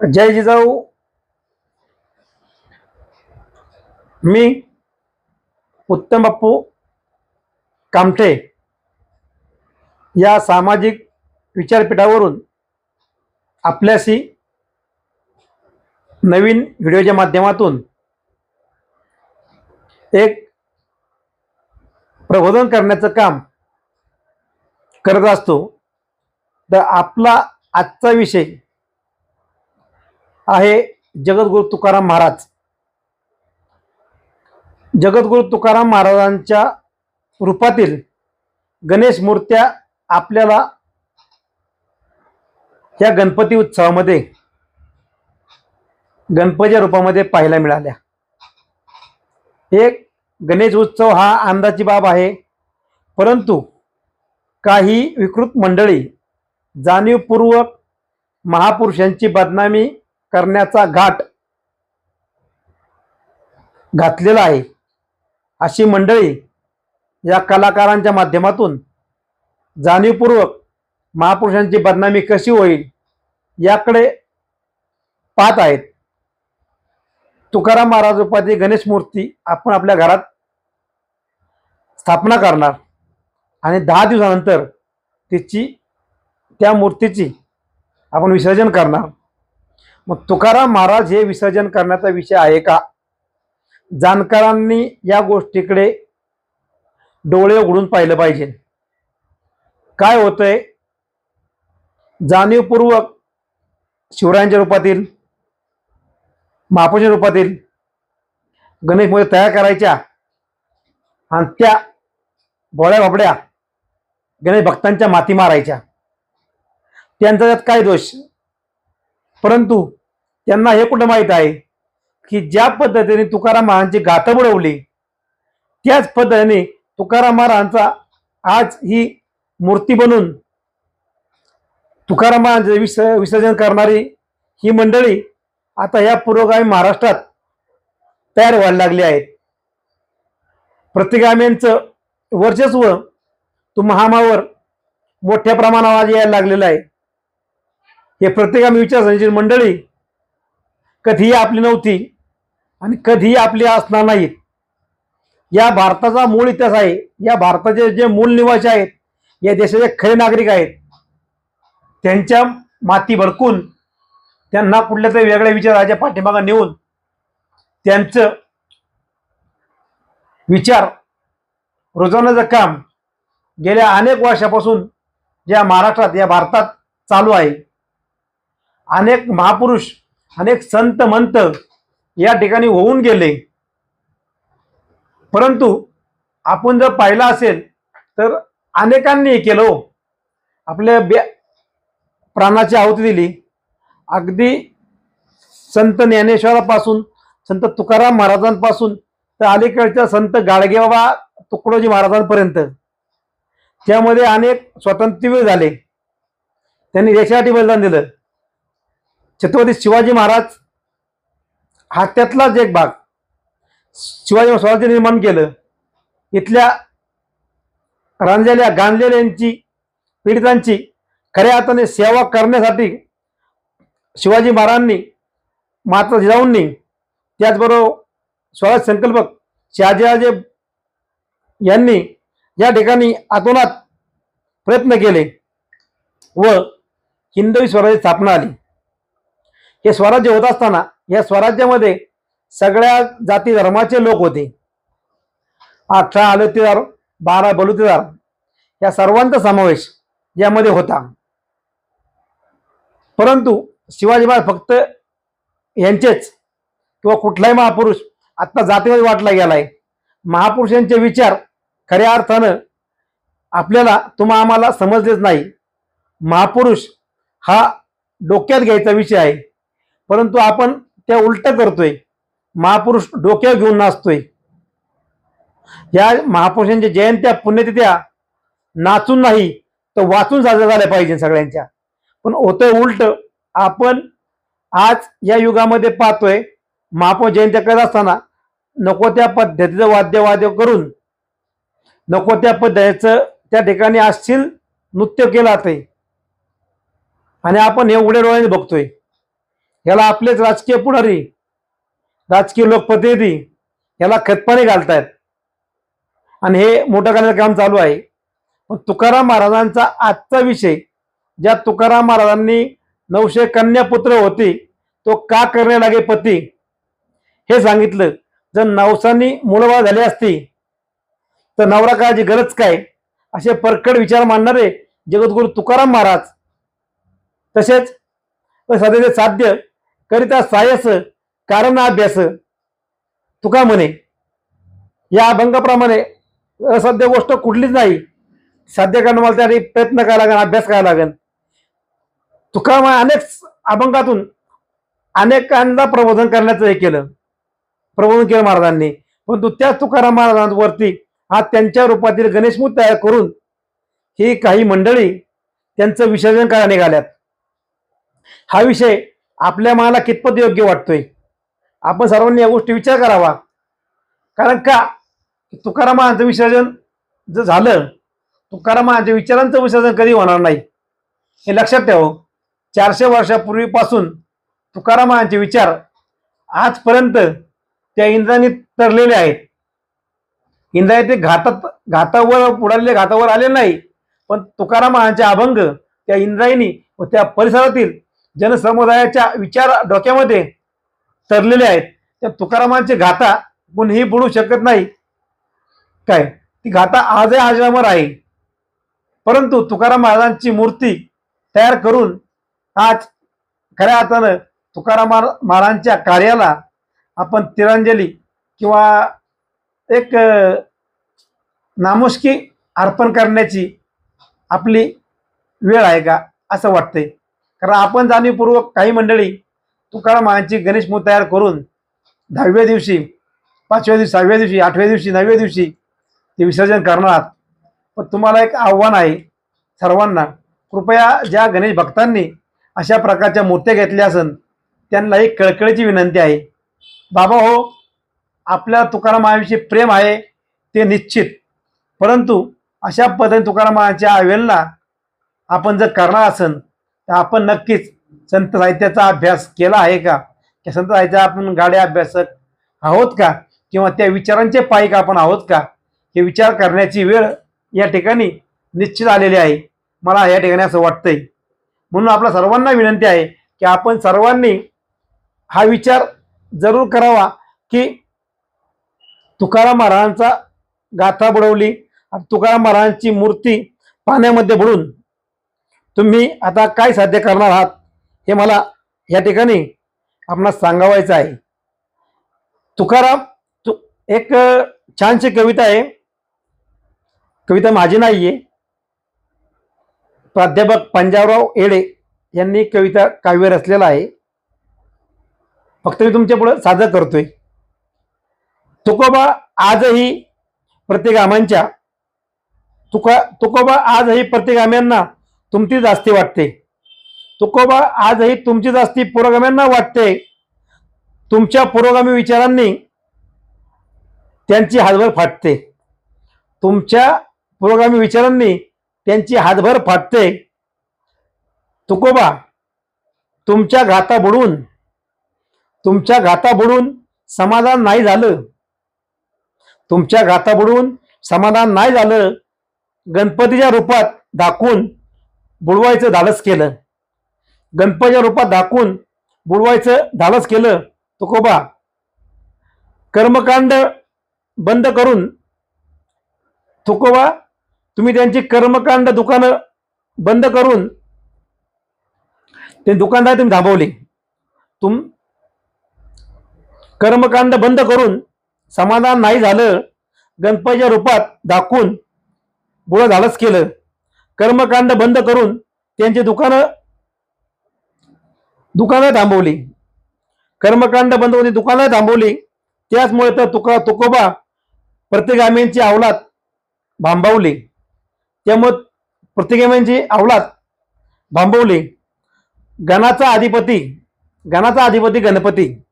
जय जिजाऊ. मी उत्तम बाप्पू कामठे या सामाजिक विचारपीठावरून आपल्याशी नवीन व्हिडिओच्या माध्यमातून एक प्रबोधन करण्याचं काम करत असतो. तर आपला आजचा विषय आहे जगद्गुरु तुकाराम महाराज. जगद्गुरु तुकाराम महाराजांच्या रूपातील गणेश मूर्त्या आपल्याला या गणपती उत्सवामध्ये गणपतीच्या रूपामध्ये पाहायला मिळाल्या. एक गणेश उत्सव हा आनंदाची बाब आहे. परंतु काही विकृत मंडळी जाणीवपूर्वक महापुरुषांची बदनामी करण्याचा घाट घातलेला आहे. अशी मंडळी या कलाकारांच्या माध्यमातून जाणीवपूर्वक महापुरुषांची बदनामी कशी होईल याकडे पाहत आहेत. तुकाराम महाराज उपाधी गणेश मूर्ती आपण आपल्या घरात स्थापना करणार आणि दहा दिवसानंतर तिची त्या मूर्तीची आपण विसर्जन करणार. मग तुकाराम महाराज हे विसर्जन करण्याचा विषय आहे का? जाणकारांनी या गोष्टीकडे डोळे उघडून पाहिलं पाहिजे. काय होतंय? जाणीवपूर्वक शिवरायांच्या रूपातील महापूरच्या रूपातील गणेश मूर्ती तयार करायच्या आणि त्या भोळ्या बाबड्या गणेश भक्तांच्या माती मारायच्या. त्यांचा त्यात काय दोष? परंतु त्यांना हे कुठं माहीत आहे? की ज्या पद्धतीने तुकाराम महाराजांची गाथं बुडवली त्याच पद्धतीने तुकाराम महाराजांचा आज ही मूर्ती बनून तुकाराम महाराज विस विसर्जन करणारी ही मंडळी आता या पुरोगामी महाराष्ट्रात तयार व्हायला लागली आहेत. प्रतिगाम्यांचं वर्चस्व तो महामावर मोठ्या प्रमाणावर आज यायला लागलेलं आहे. हे प्रतिगामी विचारसरणीची मंडळी कधीही आपली नव्हती आणि कधीही आपली असणार नाहीत या भारताचा मूळ इतिहास आहे या भारताचे जे मूल निवासी आहेत या देशाचे खरे नागरिक आहेत त्यांच्या माती भडकून त्यांना कुठल्या तरी वेगळ्या विचाराच्या पाठीमागा नेऊन त्यांचं विचार रुजवण्याचं काम गेल्या अनेक वर्षापासून या महाराष्ट्रात या भारतात चालू आहे. अनेक महापुरुष अनेक संत मंत या ठिकाणी होऊन गेले. परंतु आपण जर पाहिलं असेल तर अनेकांनी केलं हो. आपल्या बे प्राणाची आहुती दिली. अगदी संत ज्ञानेश्वरापासून संत तुकाराम महाराजांपासून तर अलीकडच्या संत गाडगेबाबा तुकडोजी महाराजांपर्यंत. त्यामध्ये अनेक स्वातंत्र्यवीर झाले. त्यांनी देशासाठी बलिदान दिलं. छत्रपती शिवाजी महाराज हा त्यातलाच एक भाग शिवाजी स्वराज्य निर्माण केलं इथल्या रांजलेल्या गांजलेल्यांची पीडितांची खऱ्या अर्थाने सेवा करण्यासाठी शिवाजी महाराजांनी मात्र जिजाऊंनी त्याचबरोबर स्वराज संकल्पक शहाजीराजे यांनी या ठिकाणी आतोनात प्रयत्न केले व हिंदवी स्वराज्य स्थापना आली. हे स्वराज्य होत असताना या स्वराज्यामध्ये सगळ्या जाती धर्माचे लोक होते. अठरा आलतीदार बारा बलुतेदार या सर्वांचा समावेश यामध्ये होता. परंतु शिवाजी महाराज फक्त यांचेच किंवा कुठलाही महापुरुष आत्ता जातीमध्ये वाटला गेलाय. महापुरुषांचे विचार खऱ्या अर्थानं आपल्याला तुम्हा आम्हाला समजलेच नाही. महापुरुष हा डोक्यात घ्यायचा विषय आहे. परंतु आपण त्या उलट करतोय. महापुरुष डोक्यावर घेऊन नाचतोय. या महापुरुषांच्या जयंत्या पुण्यतिथ्या नाचून नाही तर वाचून साजऱ्या झाल्या पाहिजे सगळ्यांच्या. पण होतंय उलट आपण आज या युगामध्ये पाहतोय महापौर जयंत्या करत असताना नको त्या पद्धतीचं वाद्य वाद्य करून नको त्या पद्धतीचं त्या ठिकाणी अश्लील नृत्य केलं जाते आणि आपण हे उघड्या डोळ्याने बघतोय. ह्याला आपलेच राजकीय पुढारी राजकीय लोकप्रतिनिधी ह्याला खतपाणी घालतायत. आणि हे मोठं करण्याचं काम चालू आहे. पण तुकाराम महाराजांचा आजचा विषय ज्या तुकाराम महाराजांनी नऊशे कन्यापुत्र होती तो का करणे लागे पती? हे सांगितलं. जर नवसांनी मुलबाळ झाली असती तर नवरा काळाची गरज काय? असे परकड विचार मांडणारे जगद्गुरू तुकाराम महाराज. तसेच सध्याचे साध्य करिता सायस कारण अभ्यास तुका म्हणे या अभंगाप्रमाणे असाध्य गोष्ट कुठलीच नाही. साध्य करणं मला त्यासाठी प्रयत्न करायला लागेल अभ्यास करायला लागेल. तुका अनेक अभंगातून अनेकांना प्रबोधन करण्याचं हे केलं. प्रबोधन केलं महाराजांनी. परंतु त्याच तुकाराम महाराजांवरती हा त्यांच्या रूपातील गणेशमूर्ती तयार करून ही काही मंडळी त्यांचं विसर्जन करायला निघाल्यात. हा विषय आपल्या मनाला कितपत योग्य वाटतोय? आपण सर्वांनी या गोष्टी विचार करावा. कारण का? तुकारामांचं विसर्जन जर झालं तुकारामांच्या विचारांचं विसर्जन कधी होणार नाही? हे लक्षात ठेव. चारशे वर्षापूर्वीपासून तुकारामांचे विचार आजपर्यंत त्या इंद्राने तरलेले आहेत. इंद्राने ते घातात घातावर पुढाले घातावर आले नाही. पण तुकाराम अभंग त्या इंद्रायणी व त्या परिसरातील जनसमुदायाच्या विचार डोक्यामध्ये तरलेले आहेत. त्या तुकारामांची घाता कोणीही बुडू शकत नाही. काय? ती घाता आजही आजरामर आहे. परंतु तुकाराम महाराजांची मूर्ती तयार करून आज खऱ्या अर्थानं तुकाराम महाराजांच्या कार्याला आपण तिरांजली किंवा एक नामुष्की अर्पण करण्याची आपली वेळ आहे का असं वाटतंय. कारण आपण जाणीवपूर्वक काही मंडळी तुकारामांची गणेश मूर्ती तयार करून दहाव्या दिवशी पाचव्या दिवशी सहाव्या दिवशी आठव्या दिवशी नवव्या दिवशी ते विसर्जन करणार आहात. पण तुम्हाला एक आव्हान आहे सर्वांना कृपया ज्या गणेश भक्तांनी अशा प्रकारच्या मूर्त्या घेतल्या असन त्यांना एक कळकळीची विनंती आहे. बाबा हो आपल्या तुकारामाविषयी प्रेम आहे ते निश्चित. परंतु अशा पद्धतीने तुकारामाच्या आवेलना आपण जर करणार असन तर आपण नक्कीच संत साहित्याचा अभ्यास केला आहे का? त्या संत साहित्याचा आपण गाड्या अभ्यासक आहोत का? किंवा त्या विचारांचे पायिक आपण आहोत का? हे विचार करण्याची वेळ या ठिकाणी निश्चित आलेली आहे. मला या ठिकाणी असं वाटतंय. म्हणून आपल्या सर्वांना विनंती आहे की आपण सर्वांनी हा विचार जरूर करावा की तुकाराम महाराजांचा गाथा बुडवली आणि तुकाराम महाराजांची मूर्ती पाण्यामध्ये बुडून तुम्ही आता काय साध्य करणार आहात हे मला या ठिकाणी आपणास सांगावायचं आहे. तुकाराम तु एक छानशी कविता आहे. कविता माझी नाही आहे प्राध्यापक पंजाबराव येडे यांनी कविता काव्य रचलेला आहे. फक्त मी तुमच्यापुढे सादर करतोय. तुकोबा आजही प्रत्येकामांच्या तुका तुकोबा आजही प्रत्येकाम्यांना तुमची जास्ती वाटते. तुकोबा आजही तुमची जास्ती पुरोगाम्यांना वाटते. तुमच्या पुरोगामी विचारांनी त्यांची हातभर फाटते. तुमच्या पुरोगामी विचारांनी त्यांची हातभर फाटते. तुकोबा तुमच्या घाता बुडून तुमच्या घाता बुडून समाधान नाही झालं. तुमच्या घाता बुडून समाधान नाही झालं गणपतीच्या रूपात दाखवून बुडवायचं धाडस केलं. गणपतीच्या रूपात दाखवून बुडवायचं धाडस केलं तुकोबा कर्मकांड बंद करून तुकोबा तुम्ही त्यांची कर्मकांड दुकानं बंद करून ते दुकानदार तुम्ही थांबवले. तुम कर्मकांड बंद करून समाधान नाही झालं गणपतीच्या रूपात दाखवून बुडं झालंच केलं. कर्मकांड बंद करून त्यांची दुकानं दुकानं थांबवली. कर्मकांड बंद होऊन दुकानं थांबवली. त्याचमुळे तर तुका तुकोबा प्रतिगामींची अवलाद भांबवली. त्यामुळे प्रतिगामींची अवलाद भांबवली. गणाचा अधिपती गणाचा अधिपती गणपती.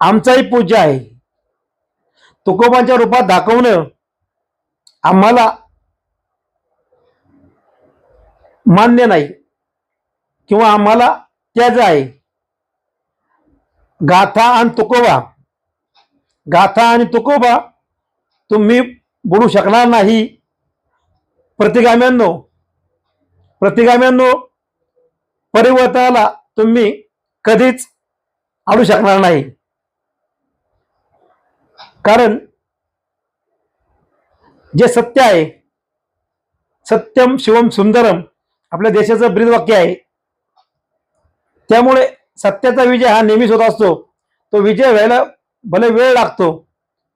आमचाही पूज्य आहे. तुकोबांच्या रूपात दाखवणं आम्हाला मान्य नाही. किंवा आम्हाला त्याच आहे. गाथा आणि तुकोबा. गाथा आणि तुकोबा तुम्ही बुडू शकणार नाही. प्रतिगाम्यांनो प्रतिगाम्यांनो परिवर्तनाला तुम्ही कधीच आणू शकणार नाही. कारण जे सत्य आहे सत्यम शिवम सुंदरम आपल्या देशाचं ब्रीदवाक्य आहे. त्यामुळे सत्याचा विजय हा नेहमीच होत असतो. तो विजय व्हायला भले वेळ लागतो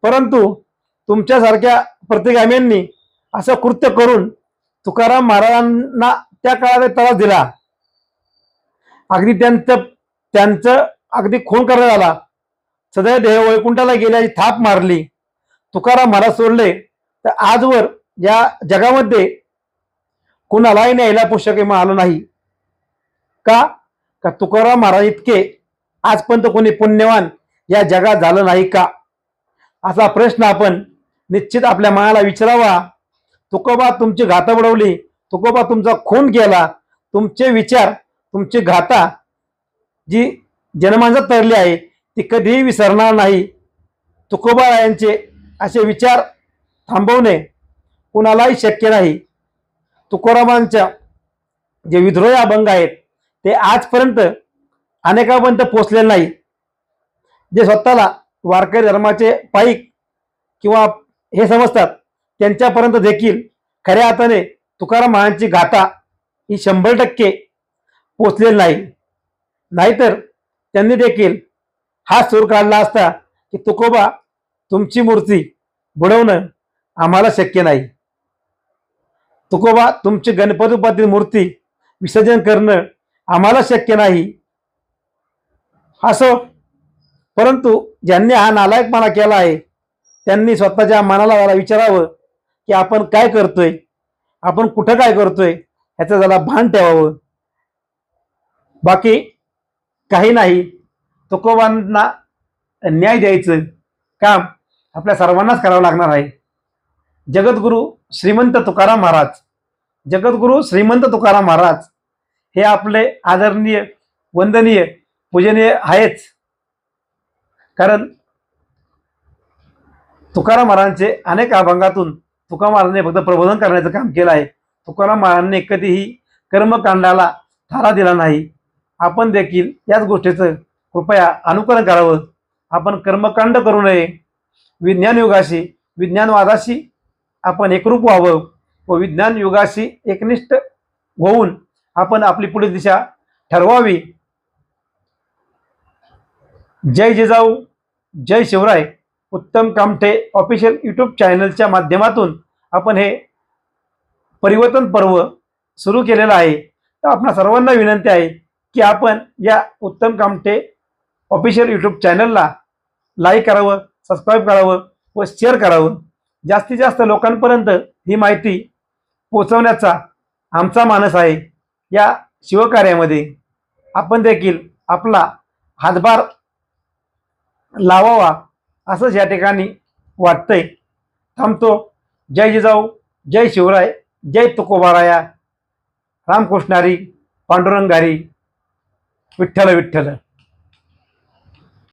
परंतु तुमच्यासारख्या प्रतिगाम्यांनी असं कृत्य करून तुकाराम महाराजांना त्या काळात त्रास दिला. अगदी त्यांचं त्यांचं अगदी खून करण्यात आला. सदैव देह वैकुंठाला गेल्याची थाप मारली. तुकाराम महाराज सोडले. तर आजवर या जगामध्ये कुणालाही न्यायला पुस्तके मिळालं नाही. का? का तुकाराम महाराज इतके आजपर्यंत कोणी पुण्यवान या जगात झालं नाही का? असा प्रश्न आपण निश्चित आपल्या मनाला विचारावा. तुकोबा तुमची घाता बुडवली तुकोबा तुमचा खून केला तुमचे विचार तुमची घाता जी जनमानसात तरली आहे ती कधीही विसरणार नाही. तुकोबा यांचे असे विचार थांबवणे कुणालाही शक्य नाही. तुकारामांच्या जे विद्रोही अभंग आहेत ते आजपर्यंत अनेकापर्यंत पोचले नाही. जे स्वतःला वारकरी धर्माचे पाईक किंवा हे समजतात त्यांच्यापर्यंत देखील खऱ्या अर्थाने तुकाराम महाराजांची गाथा ही शंभर टक्के पोचलेली नाही. नाहीतर त्यांनी देखील हा सूर काढला असता की तुकोबा तुमची मूर्ती बुडवणं आम्हाला शक्य नाही. तुकोबा तुमची गणपती मूर्ती विसर्जन करणं आम्हाला शक्य नाही. असो परंतु ज्यांनी हा नालायकपणा केला आहे त्यांनी स्वतःच्या मनाला जरा विचारावं की आपण काय करतोय आपण कुठं काय करतोय ह्याचं जरा भान ठेवावं. बाकी काही नाही. तुकोबांना न्याय द्यायचं काम आपल्या सर्वांनाच करावं लागणार आहे. जगद्गुरु श्रीमंत तुकाराम महाराज जगद्गुरु श्रीमंत तुकाराम महाराज हे आपले आदरणीय वंदनीय पूजनीय आहेच. कारण तुकाराम महाराजांचे अनेक अभंगातून तुकाराम महाराजांनी फक्त प्रबोधन करण्याचं काम केलं आहे. तुकाराम महाराजांनी कधीही कर्मकांडाला थारा दिला नाही. आपण देखील याच गोष्टीचं कृपया अनुकरण करावं. आपण कर्मकांड करू नये. विज्ञान युगाशी विज्ञानवादाशी आपण एकरूप व्हावं. व विज्ञान युगाशी एकनिष्ठ होऊन आपण आपली पुढील दिशा ठरवावी. जय जिजाऊ जय शिवराय उत्तम कामठे ऑफिशियल यूट्यूब चॅनलच्या माध्यमातून आपण हे परिवर्तन पर्व सुरू केलेलं आहे. तर आपणा सर्वांना विनंती आहे की आपण या उत्तम कामठे ऑफिशियल यूट्यूब चॅनलला लाईक करावं सबस्क्राईब करावं व शेअर करावं. जास्तीत जास्त लोकांपर्यंत ही माहिती पोचवण्याचा आमचा मानस आहे. या शिवकार्यामध्ये आपण देखील आपला हातभार लावावा असंच या ठिकाणी वाटतंय. थांबतो. जय जिजाऊ जय शिवराय जय तुकोबाराया. रामकृष्णारी पांडुरंगारी विठ्ठल विठ्ठल.